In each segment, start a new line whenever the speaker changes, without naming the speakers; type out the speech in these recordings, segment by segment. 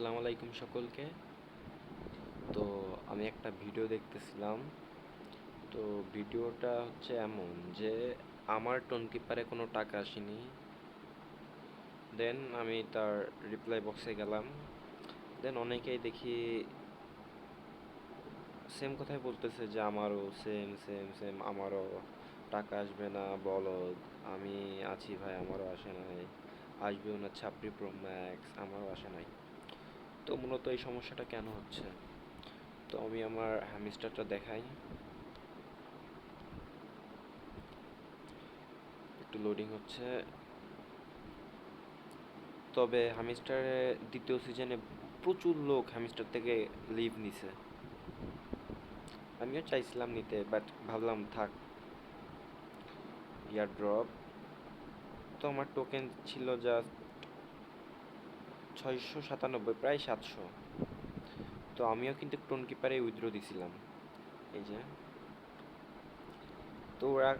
আসসালামু আলাইকুম সকলকে। তো আমি একটা ভিডিও দেখতেছিলাম। তো ভিডিওটা হচ্ছে এমন যে, আমার টোন কিপারে কোনো টাকা আসেনি। দেন আমি তার রিপ্লাই বক্সে গেলাম। দেন অনেকেই দেখি সেম কথাই বলতেছে যে, আমারও সেম সেম সেম আমারও টাকা আসবে না, বলদ। আমি আছি ভাই, আমারও আসে নাই। আসবেও না, ছাপড়ি প্রো ম্যাক্স আমারও আসে নাই। তো মূলত এই সমস্যাটা কেন হচ্ছে? তো আমি আমার হ্যামিস্টারটা দেখাই। একটু লোডিং হচ্ছে। তবে হ্যামিস্টারে দ্বিতীয় সিজনে প্রচুর লোক হ্যামিস্টার থেকে লিভ নিছে। আমিও চাইছিলাম নিতে বাট ভাবলাম থাক। ইয়ার ড্রপ তো আমার টোকেন ছিল জাস্ট ছয়শো সাতানব্বই, প্রায় সাতশো। তো আমিও কিন্তু টোন কিপারে উইথড্র দিছিলাম। এই যে। তো ওরা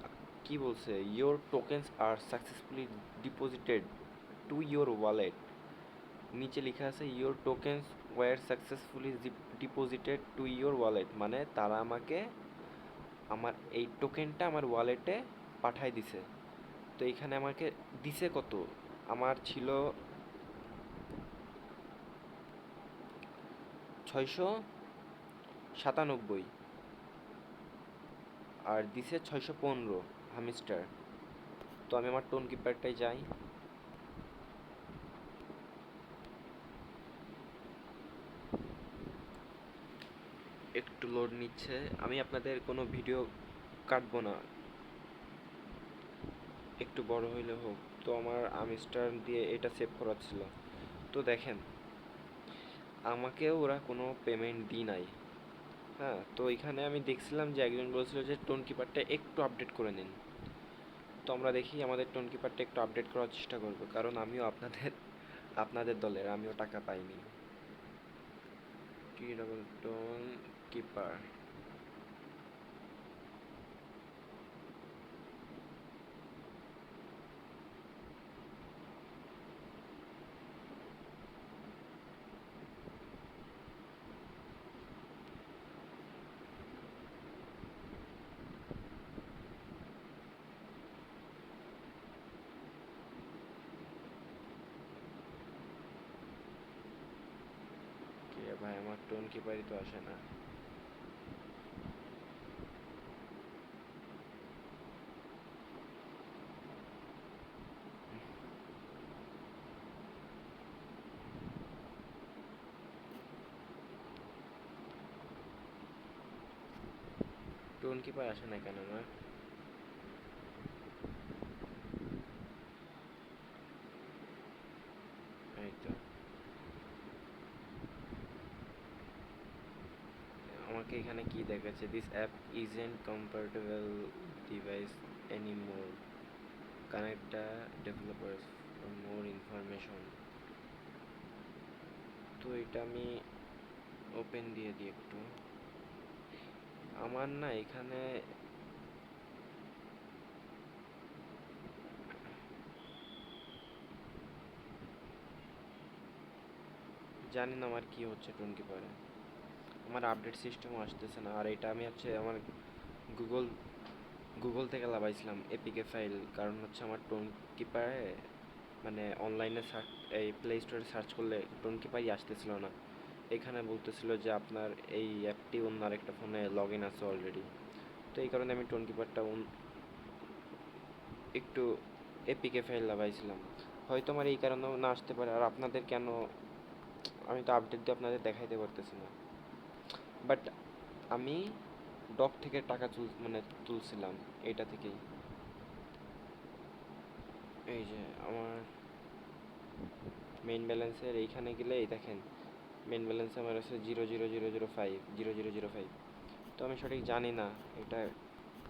কি বলছে? Your tokens are successfully deposited to your wallet নিচে লেখা আছে your tokens were successfully deposited to your wallet মানে তারা আমাকে আমার এই টোকেনটা আমার ওয়ালেটে পাঠাই দিছে। তো এখানে আমাকে দিছে কত? আমার ছিল ছয়শো সাতানব্বই। আর দিছে ছয়শো পনেরো হামিস্টার। তো আমি আমার টোন কিপারটাই যাই। একটু লোড নিচ্ছে। আমি আপনাদের কোনো ভিডিও কাটবো না। একটু বড় হইলে হোক। তো আমার আমিস্টার দিয়ে এটা সেভ করা ছিল। তো দেখেন। আমাকেও ওরা কোনো পেমেন্ট দিই নাই। হ্যাঁ তো এখানে আমি দেখছিলাম যে একজন বলছিল যে টোন কিপারটা একটু আপডেট করে নিন। তো আমরা দেখি আমাদের টোন কিপারটা একটু আপডেট করার চেষ্টা করব, কারণ আমিও আপনাদের আপনাদের দলের, আমিও টাকা পাইনি। টি ডাবল টোন কিপার কে ভাই, আমার টোন কিপারই তো আসে না। টোন কিপার আসে না কেন আমার এই তো। আমাকে এখানে কি দেখাচ্ছে? This app isn't compatible device anymore connect the developers for more information তো এটা আমি ওপেন দিয়ে দিই একটু। আমার না এখানে জানি না আমার কি হচ্ছে টোন কিপারে আমার আপডেট সিস্টেমও আসতেছে না। আর এটা আমি হচ্ছে আমার গুগল গুগল থেকে লাভাইছিলাম এপিকে ফাইল কারণ হচ্ছে আমার টোন কিপারে মানে অনলাইনে সার্চ এই প্লে স্টোরে সার্চ করলে টোন কিপারই আসতেছিল না। এখানে বলতেছিল যে আপনার এই অ্যাপটি অন্য আরেকটা ফোনে লগ ইন আছে অলরেডি তো এই কারণে আমি টোন কিপারটা একটু এপিকে ফাইল লাগাইছিলাম। হয়তো আমার এই কারণেও না আসতে পারে। আর আপনাদের কেন, আমি তো আপডেট দিয়ে আপনাদের দেখাইতে পারতেছি না। বাট আমি ডক থেকে টাকা তুল মানে তুলছিলাম এটা থেকেই। এই যে আমার মেইন ব্যালেন্সের এইখানে গেলে এই দেখেন মেইন ব্যালেন্স আমার আছে zero zero zero zero five zero zero zero five তো আমি সঠিক জানি না, এটা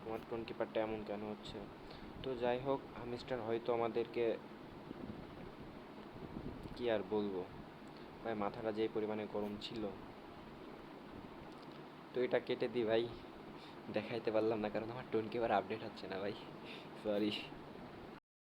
আমার টোন কিপারটা এমন কেন হচ্ছে? তো যাই হোক, হামিস্টার হয়তো আমাদেরকে কি আর বলব? ভাই, মাথাটা যে পরিমাণে গরম ছিল তো এটা কেটে দিই ভাই। দেখাইতে পারলাম না, কারণ আমার টোন কেবার আপডেট হচ্ছে না ভাই। সরি